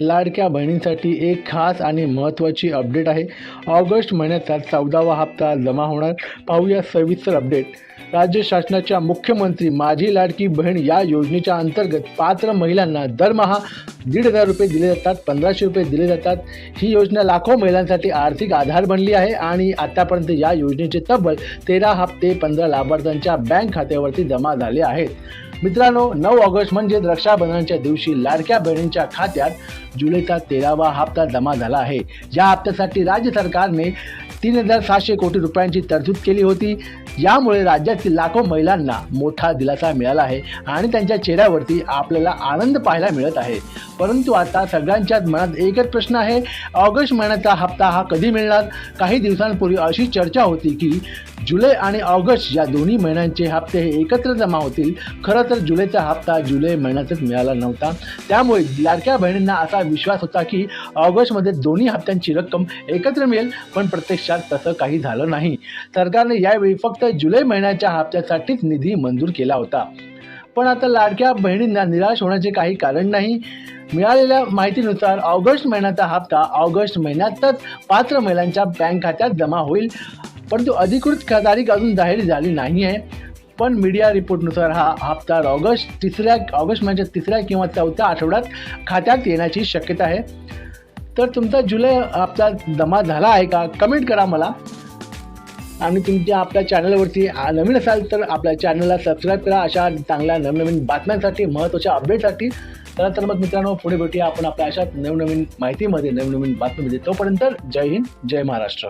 लाडक्या बहिणींसाठी एक खास आणि महत्त्वाची अपडेट आहे. ऑगस्ट महिन्याचा चौदावा हप्ता जमा होणार. पाहूया सविस्तर अपडेट राज्य शासनाच्या मुख्यमंत्री माझी लाडकी बहीण या योजनेच्या अंतर्गत पात्र महिलांना दरमहा दीड हजार रुपये दिले जातात पंधराशे रुपये दिले जातात. ही योजना लाखो महिलांसाठी आर्थिक आधार बनली आहे आणि आतापर्यंत या योजनेचे तब्बल तेरा हप्ते पंधरा लाभार्थ्यांच्या बँक खात्यावरती जमा झाले आहेत. मित्रांनो नऊ ऑगस्ट म्हणजे रक्षाबंधनाच्या दिवशी लाडक्या बहिणींच्या खात्यात जुलैचा तेरावा हप्ता जमा झाला आहे. या हप्त्यासाठी राज्य सरकारने तीन हजार सातशे कोटी रुपयांची तरतूद केली होती. यामुळे राज्यातील लाखो महिलांना मोठा दिलासा मिळाला आहे आणि त्यांच्या चेहऱ्यावरती आपल्याला आनंद पाहायला मिळत आहे. परंतु आता सगळ्यांच्याच मनात एकच प्रश्न आहे. ऑगस्ट महिन्याचा हप्ता हा कधी मिळणार? काही दिवसांपूर्वी अशी चर्चा होती की जुलै आणि ऑगस्ट या दोन्ही महिन्यांचे हप्ते हे एकत्र जमा होतील. खरं तर जुलैचा हप्ता जुलै महिन्यातच मिळाला नव्हता. त्यामुळे लाडक्या बहिणींना असा विश्वास होता की ऑगस्टमध्ये दोन्ही हप्त्यांची रक्कम एकत्र मिळेल. पण प्रत्यक्ष प्रत्यक्षात तसं काही झालं नाही. सरकारने यावेळी फक्त जुलै महिन्याच्या हप्त्यासाठीच निधी मंजूर केला होता. पण आता लाडक्या बहिणींना निराश होण्याचे काही कारण नाही. मिळालेल्या माहितीनुसार ऑगस्ट महिन्याचा हप्ता ऑगस्ट महिन्यातच पात्र महिलांच्या बँक खात्यात जमा होईल. परंतु अधिकृत तारीख अजून जाहीर झाली नाही आहे पण मीडिया रिपोर्टनुसार हा हप्ता ऑगस्ट तिसऱ्या ऑगस्ट महिन्याच्या तिसऱ्या किंवा चौथ्या आठवड्यात खात्यात येण्याची शक्यता आहे. तर तुमचा जुलै आपला जमा झाला आहे का? कमेंट करा मला. आणि तुमच्या आपल्या चॅनलवरती नवीन असाल तर आपल्या चॅनलला सबस्क्राईब करा. अशा चांगल्या नवनवीन बातम्यांसाठी महत्त्वाच्या अपडेटसाठी चला तर मग मित्रांनो पुढे भेटूया आपण आपल्या अशाच नवनवीन माहितीमध्ये नवनवीन बातमीमध्ये. तोपर्यंत जय हिंद जय महाराष्ट्र.